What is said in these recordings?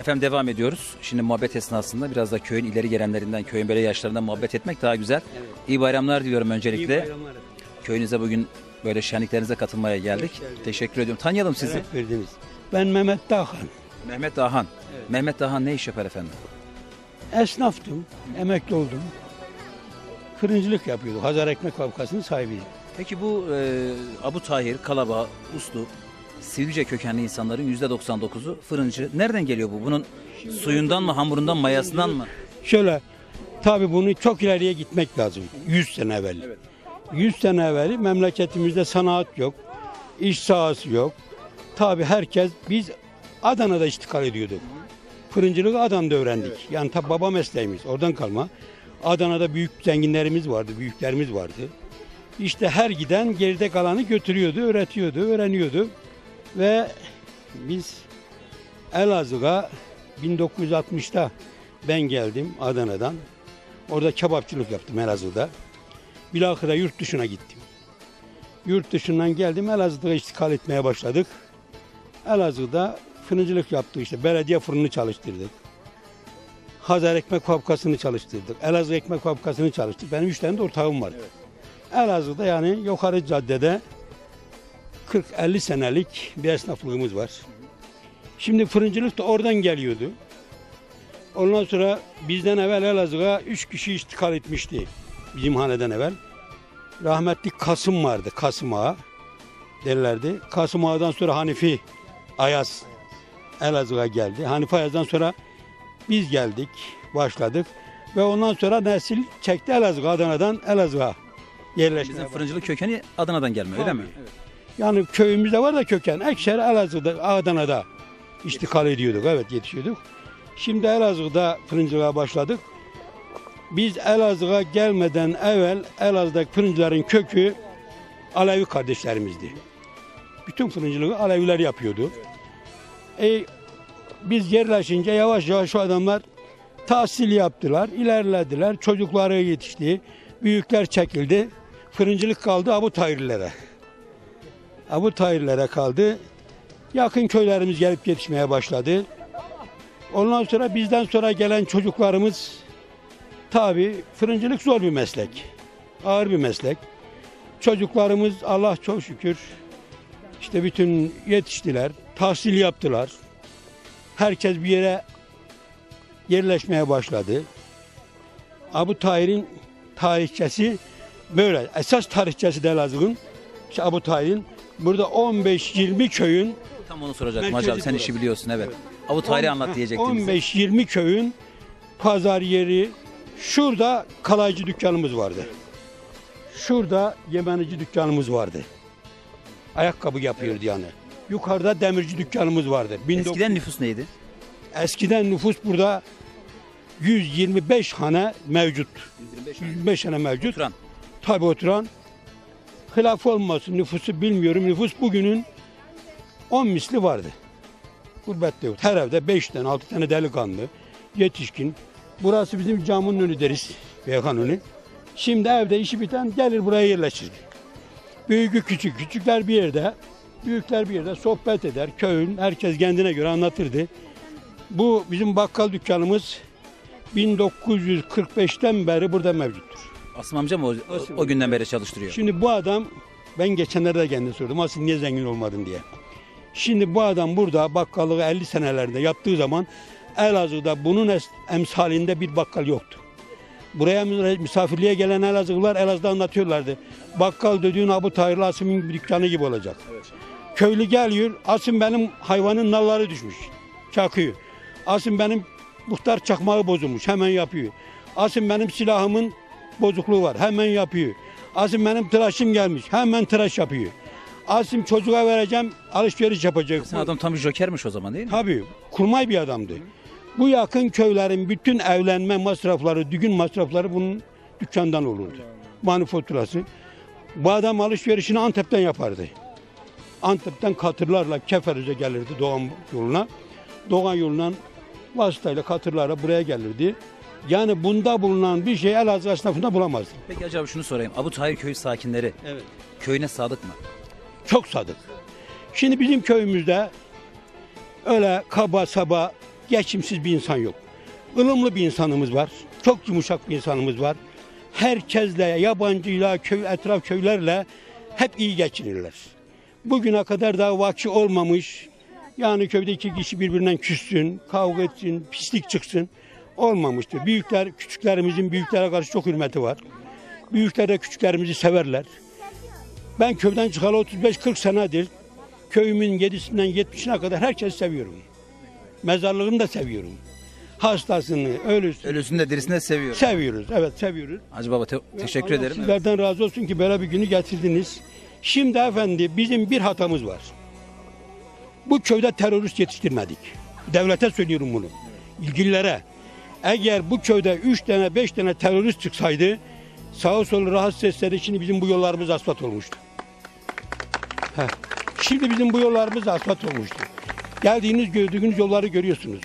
Efendim devam ediyoruz. Şimdi muhabbet esnasında biraz da köyün ileri gelenlerinden, köyün böyle yaşlarından muhabbet etmek daha güzel. İyi bayramlar diliyorum öncelikle. Köyünüze bugün böyle şenliklerinize katılmaya geldik. Teşekkür ediyorum. Tanıyalım sizi. verdiniz. Ben Mehmet Dağhan. Mehmet Dahan. Mehmet Dahan ne iş yapar efendim? Esnaftım, emekli oldum. Fırıncılık yapıyorduk. Hazar Ekmek Fabrikası'nın sahibiyim. Peki bu e, Abu Tahir, Kalaba, Uslu, Sivrice kökenli insanların %99'u fırıncı. Nereden geliyor bu? Bunun suyundan mı, hamurundan, mayasından mı? Şöyle, tabii bunu çok ileriye gitmek lazım. 100 sene evvel. 100 sene evveli memleketimizde sanat yok, iş sahası yok. Tabii herkes, biz Adana'da iştikal ediyorduk. Fırıncılığı Adana'da öğrendik. Yani tabii baba mesleğimiz, oradan kalma. Adana'da büyük zenginlerimiz vardı, büyüklerimiz vardı. İşte her giden geride kalanı götürüyordu, öğretiyordu, öğreniyordu. Ve biz Elazığ'a 1960'ta ben geldim Adana'dan. Orada kebapçılık yaptım Elazığ'da. Bilahare yurt dışına gittim. Yurt dışından geldim Elazığ'da iştikal etmeye başladık. Elazığ'da fırıncılık yaptık işte. Belediye fırını çalıştırdık. Hazar Ekmek Fabrikası'nı çalıştırdık. Elazığ Ekmek Fabrikası'nı çalıştırdık. Benim üç tane de ortağım vardı. Elazığ'da yani yukarı caddede 40-50 senelik bir esnaflığımız var. Şimdi fırıncılık da oradan geliyordu. Ondan sonra bizden evvel Elazığ'a 3 kişi iştikal etmişti. Bizim haneden evvel. Rahmetli Kasım vardı. Kasım Ağa derlerdi. Kasım Ağa'dan sonra Hanifi Ayaz Elazığ'a geldi. Hanifi Ayaz'dan sonra biz geldik, başladık. Ve ondan sonra nesil çekti Elazığ, Adana'dan Elazığ'a yerleşmeye Bizim fırıncılık kökeni Adana'dan gelme öyle mi? Yani köyümüzde var da köken. Ekşer Elazığ'da, Adana'da iştikal ediyorduk. Evet yetişiyorduk. Şimdi Elazığ'da fırıncılığa başladık. Biz Elazığ'a gelmeden evvel Elazığ'daki fırıncıların kökü Alevi kardeşlerimizdi. Bütün fırıncılığı Aleviler yapıyordu. E, biz yerleşince yavaş yavaş şu adamlar tahsil yaptılar, ilerlediler, çocukları yetişti, büyükler çekildi. Fırıncılık kaldı Abu Tahirlere. Abu Tahirlere kaldı. Yakın köylerimiz gelip yetişmeye başladı. Ondan sonra bizden sonra gelen çocuklarımız tabi fırıncılık zor bir meslek. Ağır bir meslek. Çocuklarımız Allah çok şükür işte bütün yetiştiler, tahsil yaptılar. Herkes bir yere yerleşmeye başladı. Abu Tahir'in tarihçesi böyle. Esas tarihçesi de Elazığ'ın işte Abu Tahir'in burada 15-20 köyün Tam onu soracaktım Merkezi abi. Sen burası. işi biliyorsun evet. Abu Tahir'i anlat diyecektim. bize. 15-20 köyün pazar yeri şurada kalaycı dükkanımız vardı. Şurada yemenici dükkanımız vardı. Ayakkabı yapıyordu yani. Yukarıda demirci dükkanımız vardı. 19 Eskiden nüfus neydi? Eskiden nüfus burada 125 hane mevcut. 125 hane mevcut. Oturan. Tabi oturan. Hilaf olmasın nüfusu bilmiyorum. Nüfus bugünün 10 misli vardı. Gurbette yok. Her evde 5 tane 6 tane delikanlı yetişkin. Burası bizim camının önü deriz. Beyhan önü. Şimdi evde işi biten gelir buraya yerleşir. Büyükü küçük, küçükler bir yerde, büyükler bir yerde sohbet eder. Köyün herkes kendine göre anlatırdı. Bu bizim bakkal dükkanımız 1945'ten beri burada mevcuttur. Asım amca mı o, o, o günden beri çalıştırıyor? Şimdi bu adam ben geçenlerde de kendine sordum asıl niye zengin olmadın diye. Şimdi bu adam burada bakkallığı 50 senelerinde yaptığı zaman Elazığ'da bunun emsalinde bir bakkal yoktu. Buraya misafirliğe gelen Elazığlılar Elazığ'da anlatıyorlardı. Bakkal dediğin Abu Tahir Asım'ın dükkanı gibi olacak. Köylü geliyor, Asım benim hayvanın nalları düşmüş, çakıyor. Asım benim muhtar çakmağı bozulmuş, hemen yapıyor. Asım benim silahımın bozukluğu var, hemen yapıyor. Asım benim tıraşım gelmiş, hemen tıraş yapıyor. Asım çocuğa vereceğim, alışveriş yapacak. Sen adam tam bir jokermiş o zaman değil mi? Tabii kurmay bir adamdı. Bu yakın köylerin bütün evlenme masrafları, düğün masrafları bunun dükkandan olurdu. Manifaturası. Bu adam alışverişini Antep'ten yapardı. Antep'ten katırlarla Keferüz'e gelirdi Doğan yoluna. Doğan yolundan vasıtayla katırlarla buraya gelirdi. Yani bunda bulunan bir şey Elazığ esnafında bulamazdı. Peki hacı abi şunu sorayım. Abu Tahir köyü sakinleri Evet. köyüne sadık mı? Çok sadık. Şimdi bizim köyümüzde öyle kaba saba geçimsiz bir insan yok. ılımlı bir insanımız var. Çok yumuşak bir insanımız var. Herkesle, yabancıyla, köy, etraf köylerle hep iyi geçinirler. Bugüne kadar daha vaki olmamış. Yani köyde iki kişi birbirinden küssün, kavga etsin, pislik çıksın. Olmamıştır. Büyükler, küçüklerimizin büyüklere karşı çok hürmeti var. Büyükler de küçüklerimizi severler. Ben köyden çıkalı 35-40 senedir köyümün 7'sinden 70'ine kadar herkesi seviyorum. Mezarlığını da seviyorum. Hastasını, ölüsünü Ölüsünü de dirisini de seviyor. seviyoruz. Evet seviyoruz. Hacı Baba te- teşekkür Allah ederim. Evet. Sizlerden razı olsun ki böyle bir günü getirdiniz. Şimdi efendi bizim bir hatamız var. Bu köyde terörist yetiştirmedik. Devlete söylüyorum bunu. İlgililere. Eğer bu köyde 3 tane 5 tane terörist çıksaydı sağa sola rahatsız etseydi şimdi bizim bu yollarımız asfalt olmuştu. Heh. Şimdi bizim bu yollarımız asfalt olmuştu. Geldiğiniz gördüğünüz yolları görüyorsunuz.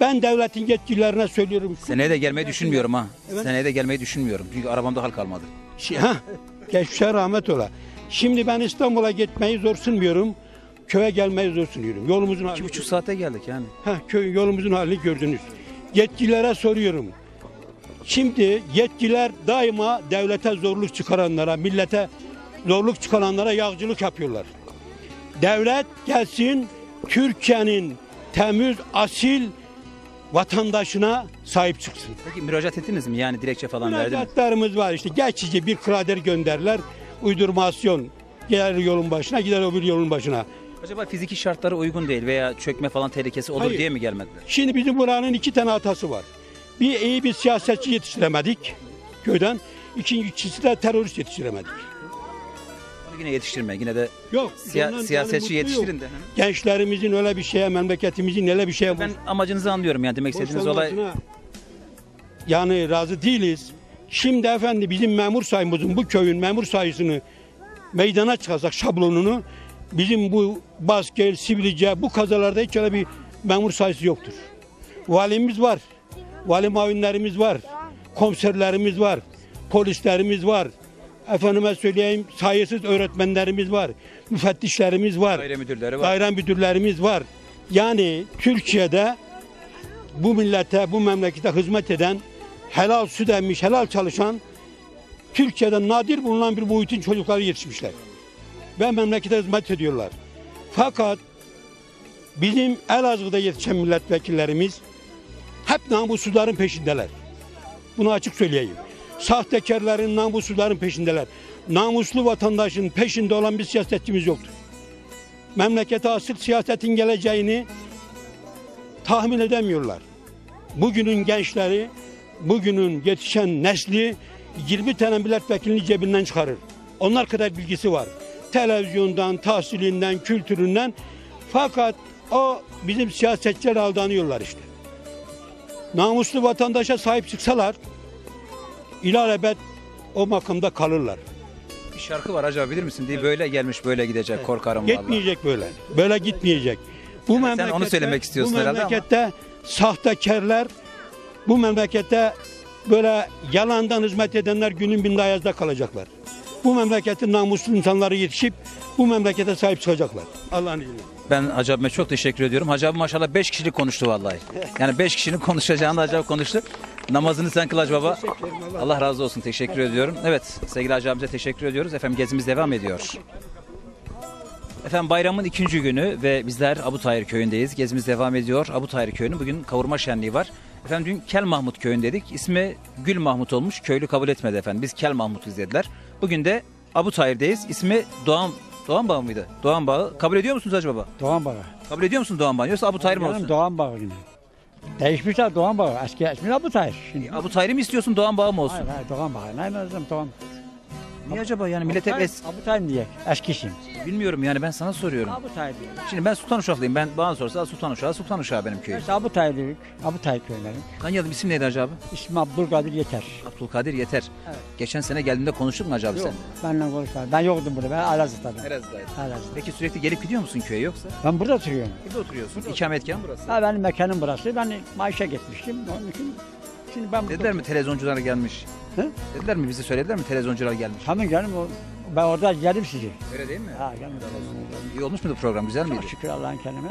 Ben devletin yetkililerine söylüyorum. Seneye de gelmeyi düşünmüyorum ha. Evet. Seneye de gelmeyi düşünmüyorum. Çünkü arabamda hal kalmadı. Şey, ha, geçmişe rahmet ola. Şimdi ben İstanbul'a gitmeyi zor sunmuyorum. Köye gelmeyi zor sunuyorum. Yolumuzun İki halini, buçuk saate geldik yani. ha, köy yolumuzun halini gördünüz. Yetkililere soruyorum. Şimdi yetkiler daima devlete zorluk çıkaranlara, millete zorluk çıkaranlara yağcılık yapıyorlar. Devlet gelsin Türkiye'nin temiz, asil vatandaşına sahip çıksın. Peki müracaat ettiniz mi? Yani dilekçe falan verdiniz mi? Müracaatlarımız var işte. Geçici bir krader gönderler. Uydurmasyon. Gider yolun başına, gider öbür yolun başına. Acaba fiziki şartlara uygun değil veya çökme falan tehlikesi olur Hayır. diye mi gelmediler? Şimdi bizim buranın iki tane hatası var. Bir iyi bir siyasetçi yetiştiremedik köyden. İkincisi de terörist yetiştiremedik. Onu yine yetiştirme. Yine de Yok. siya- siyasetçi yetiştirin yok. de. Gençlerimizin öyle bir şeye, memleketimizin öyle bir şeye Ben amacınızı anlıyorum yani demek istediğiniz olay. Yani razı değiliz. Şimdi efendi bizim memur sayımızın bu köyün memur sayısını meydana çıkarsak şablonunu bizim bu Baskel, Sivrice bu kazalarda hiç öyle bir memur sayısı yoktur. Valimiz var. Vali mavinlerimiz var. Komiserlerimiz var. Polislerimiz var. Efendime söyleyeyim sayısız öğretmenlerimiz var. Müfettişlerimiz var. Daire müdürleri var. Daire müdürlerimiz var. Yani Türkiye'de bu millete, bu memlekete hizmet eden, helal süt emmiş, helal çalışan, Türkiye'de nadir bulunan bir boyutun çocukları yetişmişler. Ve memlekete hizmet ediyorlar. Fakat bizim Elazığ'da yetişen milletvekillerimiz hep namussuzların peşindeler. Bunu açık söyleyeyim. Sahtekarların, namussuzların peşindeler. Namuslu vatandaşın peşinde olan bir siyasetçimiz yoktur memlekete asıl siyasetin geleceğini tahmin edemiyorlar. Bugünün gençleri, bugünün yetişen nesli 20 tane milletvekilini cebinden çıkarır. Onlar kadar bilgisi var. Televizyondan, tahsilinden, kültüründen. Fakat o bizim siyasetçiler aldanıyorlar işte. Namuslu vatandaşa sahip çıksalar ilelebet o makamda kalırlar. Bir şarkı var acaba bilir misin? Diye böyle gelmiş böyle gidecek korkarım vallahi. Gitmeyecek böyle. Böyle gitmeyecek. Bu Yani sen onu söylemek istiyorsun bu herhalde ama. memlekette sahtekarlar, bu memlekette böyle yalandan hizmet edenler günün binde ayazda kalacaklar. Bu memleketin namuslu insanları yetişip bu memlekete sahip çıkacaklar. Allah'ın izniyle. Ben Hacı abime çok teşekkür ediyorum. Hacı abi maşallah 5 kişilik konuştu vallahi. Yani 5 kişinin konuşacağını Hacı abi konuştu. Namazını sen kıl Hacı baba. Allah razı olsun. Teşekkür ediyorum. Evet sevgili Hacı abimize teşekkür ediyoruz. Efendim gezimiz devam ediyor. Efendim bayramın ikinci günü ve bizler Abu Tahir köyündeyiz. Gezimiz devam ediyor. Abu Tahir köyünün bugün kavurma şenliği var. Efendim dün Kel Mahmut köyündeydik. İsmi Gül Mahmut olmuş. Köylü kabul etmedi efendim. Biz Kel Mahmut'uz dediler. Bugün de Abu Tahir'deyiz. İsmi Doğan Doğan Bağı mıydı? Doğan Bağı. Kabul ediyor musunuz Hacı Baba? Doğan Bağı. Kabul ediyor musun Doğan Bağı? Yoksa Abu Tahir mi olsun? Doğan Bağı yine. Değişmişler Doğan Bağı. Eski ismi Abu Tahir. Şimdi. Abu Tahir'i mi istiyorsun Doğan Bağı mı olsun? Hayır hayır Doğan Bağı. Ne lazım Doğan? Niye acaba yani millet hep. Abu Tahir diye. Eski isim. Bilmiyorum yani ben sana soruyorum. Abu diye. Şimdi ben Sultan Uşaklıyım. Ben bana sorsa Sultan Uşağı, Sultan Uşağı benim köyüm. İşte Abu dedik. Abu Tahir köyleri. Kanyalı isim neydi Hacı abi? İsmi Abdülkadir Yeter. Abdülkadir Yeter. Evet. Geçen sene geldiğinde konuştuk mu Hacı abi Yok. sen? Benimle konuşma. Ben yoktum burada. Ben Elazığ'daydım. Elazığ'daydı. Elazığ'da. Peki sürekli gelip gidiyor musun köye yoksa? Ben burada oturuyorum. Burada oturuyorsun. İkametgahın burası. Ha, benim mekanım burası. Ben maaşa gitmiştim. Onun için şimdi ben burada Dediler mi televizyoncular gelmiş? He? Dediler mi bizi söylediler mi televizyoncular gelmiş? Tamam canım. o- Ben orada yedim sizi. Öyle değil mi? Ha canım. İyi olmuş muydu program? Güzel miydi? Çok şükür Allah'ın kerimine.